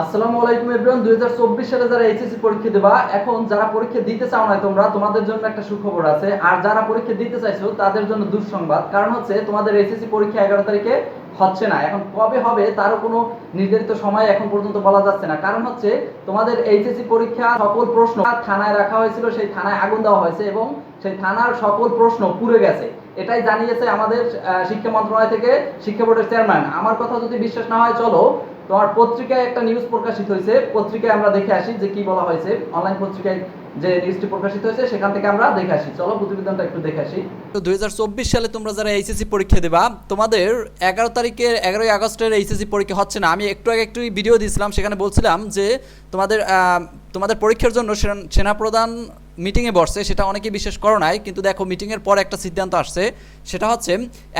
আসসালামু আলাইকুম এভরিওয়ান 2024 সালে যারা এইচএসসি পরীক্ষা দেবা, এখন যারা পরীক্ষা দিতে চাও না তোমরা, তোমাদের জন্য একটা সুখবর আছে। আর যারা পরীক্ষা দিতে চাইছো, তাদের জন্য দুঃসংবাদ। কারণ হচ্ছে, তোমাদের এইচএসসি পরীক্ষা 11 তারিখে হচ্ছে না। এখন কবে হবে, তারও কোনো নির্ধারিত সময় এখন পর্যন্ত বলা যাচ্ছে না। কারণ হচ্ছে, তোমাদের এইচএসসি পরীক্ষা সকল প্রশ্ন থানায় রাখা হয়েছিল, সেই থানায় আগুন দেওয়া হয়েছে এবং সেই থানার সকল প্রশ্ন পুড়ে গেছে। এটাই জানিয়েছে আমাদের শিক্ষা মন্ত্রণালয় থেকে শিক্ষা বোর্ডের চেয়ারম্যান। আমার কথা যদি বিশ্বাস না হয়, চলো তোমার পত্রিকায় একটা নিউজ প্রকাশিত হয়েছে, পত্রিকায় আমরা দেখে আসি যে কি বলা হয়েছে। অনলাইন পত্রিকায় যে নিউজটি প্রকাশিত হয়েছে, সেখান থেকে আমরা দেখে আসি। চলো প্রতিবেদনটা একটু দেখে আসি। তো দুই হাজার চব্বিশ সালে তোমরা যারা এইচএসসি পরীক্ষা দেবা, তোমাদের এগারো তারিখের, এগারোই আগস্টের এইচএসসি পরীক্ষা হচ্ছে না। আমি একটু আগে একটু ভিডিও দিয়েছিলাম, সেখানে বলছিলাম যে তোমাদের তোমাদের পরীক্ষার জন্য সেনা- সেনাপ্রধান মিটিংয়ে বসছে, সেটা অনেকে বিশ্বাস করো নাই, কিন্তু দেখো মিটিংয়ের পর একটা সিদ্ধান্ত আসছে, সেটা হচ্ছে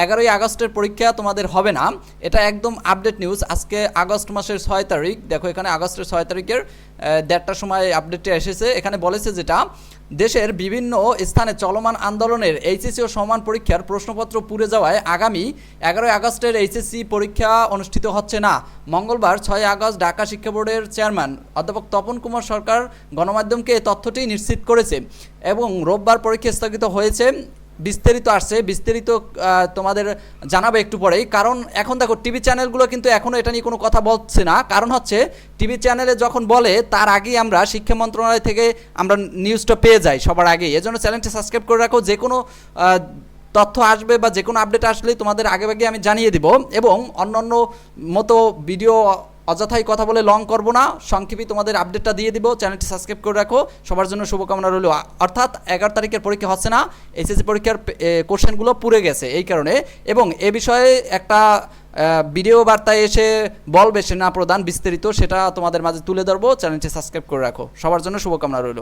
এগারোই আগস্টের পরীক্ষা তোমাদের হবে না, এটা একদম আপডেট নিউজ আজকে আগস্ট মাসের ছয় তারিখ, দেখো এখানে আগস্টের ছয় তারিখের দেড়টার সময় আপডেটটি এসেছে, এখানে বলেছে যেটা দেশের বিভিন্ন স্থানে চলমান আন্দোলনের এইচএসসি ও সমান পরীক্ষার প্রশ্নপত্র পুড়ে যাওয়ায় আগামী এগারোই আগস্টের এইচএসসি পরীক্ষা অনুষ্ঠিত হচ্ছে না। মঙ্গলবার ছয় আগস্ট ঢাকা শিক্ষা বোর্ডের চেয়ারম্যান অধ্যাপক তপন কুমার সরকার গণমাধ্যমকে তথ্যটি নিশ্চিত করেছে এবং রোববার পরীক্ষা স্থগিত হয়েছে। বিস্তারিত আসছে, বিস্তারিত তোমাদের জানাবে একটু পরেই। কারণ এখন দেখো, টিভি চ্যানেলগুলো কিন্তু এখনও এটা নিয়ে কোনো কথা বলছে না। কারণ হচ্ছে, টিভি চ্যানেলে যখন বলে, তার আগেই আমরা শিক্ষা মন্ত্রণালয় থেকে আমরা নিউজটা পেয়ে যাই সবার আগেই। এজন্য চ্যানেলটি সাবস্ক্রাইব করে রাখো। যে কোনো তথ্য আসবে বা যে কোনো আপডেট আসলেই তোমাদের আগে আগে আমি জানিয়ে দিব। এবং অন্যান্য মতো ভিডিও অযথাই কথা বলে লং করব না। সংক্ষেপে তোমাদের আপডেটটা দিয়ে দিব। চ্যানেলটি সাবস্ক্রাইব করে রাখো। সবার জন্য শুভকামনা রইল। অর্থাৎ এগারো তারিখের পরীক্ষা হচ্ছে না। এসএসসি পরীক্ষার কোশ্চেনগুলো পুড়ে গেছে এই কারণে। এবং এ বিষয়ে একটা ভিডিও বার্তায় এসে বলবে সেনা প্রদান বিস্তারিত, সেটা তোমাদের মাঝে তুলে ধরবো। চ্যানেলটি সাবস্ক্রাইব করে রাখো। সবার জন্য শুভকামনা রইল।